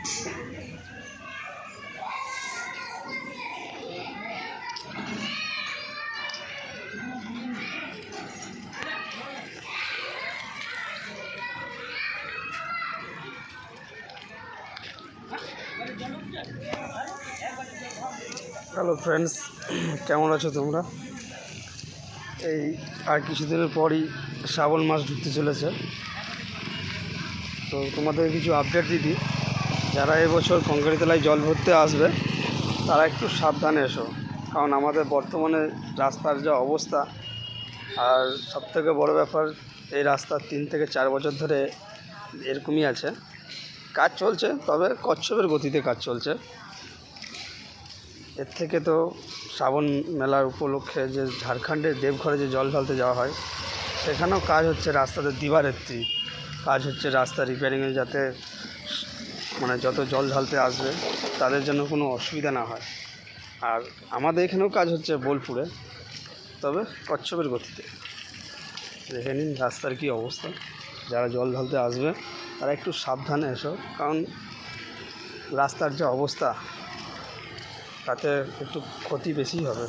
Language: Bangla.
হ্যালো ফ্রেন্ডস কেমন আছো তোমরা? এই আর কিছুদিনের পরই শ্রাবণ মাস ঢুকতে চলেছে। তো তোমাদের কিছু আপডেট দিদি যারা এবছর কঙ্কারিতলায় জল ভরতে আসবে, তারা একটু সাবধানে এসো। কারণ আমাদের বর্তমানে রাস্তার যা অবস্থা, আর সবথেকে বড় ব্যাপার, এই রাস্তা তিন থেকে চার বছর ধরে এরকমই আছে। কাজ চলছে, তবে কচ্ছপের গতিতে কাজ চলছে। এর থেকে তো শ্রাবণ মেলার উপলক্ষে যে ঝাড়খণ্ডের দেবঘরে যে জল ঢালতে যাওয়া হয়, সেখানেও কাজ হচ্ছে রাস্তাতে দিবারাত্রি। কাজ হচ্ছে রাস্তা রিপেয়ারিংয়ে যাতে মানে যত জল ঢালতে আসবে, তাদের জন্য কোনো অসুবিধা না হয়। আর আমাদের এখানেও কাজ হচ্ছে বোলপুরে। তবে কচ্ছপের গতিতে। দেখে নিন রাস্তার কী অবস্থা। যারা জল ঢালতে আসবে, তারা একটু সাবধানে এসো। কারণ রাস্তার যে অবস্থা, তাতে একটু ক্ষতি বেশি হবে।